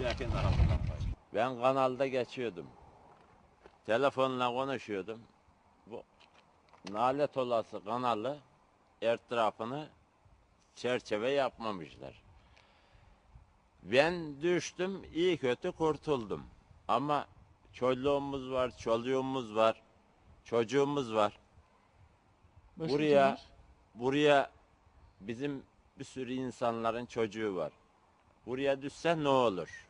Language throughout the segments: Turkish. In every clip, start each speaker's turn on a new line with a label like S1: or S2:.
S1: Çekin.
S2: Ben kanalda geçiyordum. Telefonla konuşuyordum. Bu nalet olası kanalı etrafını çerçeve yapmamışlar. Ben düştüm, iyi kötü kurtuldum. Ama çoluğumuz var, çoluğumuz var, çocuğumuz var.
S3: Başka
S2: Buraya
S3: kimler?
S2: buraya bizim bir sürü insanların çocuğu var. Buraya düşse ne olur?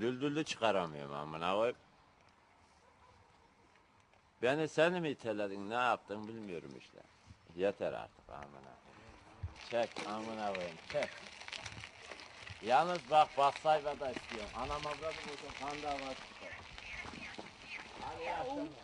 S2: düldüllü çıkaramıyorum amına koyup. Beni sen mi iteledin ne yaptın bilmiyorum işte. Yeter artık amına. Çek amına koyayım çek. Yalnız bak bassayba da istiyorum. Anam avradım olsun kan dava çıkar. Hadi yaşlanma.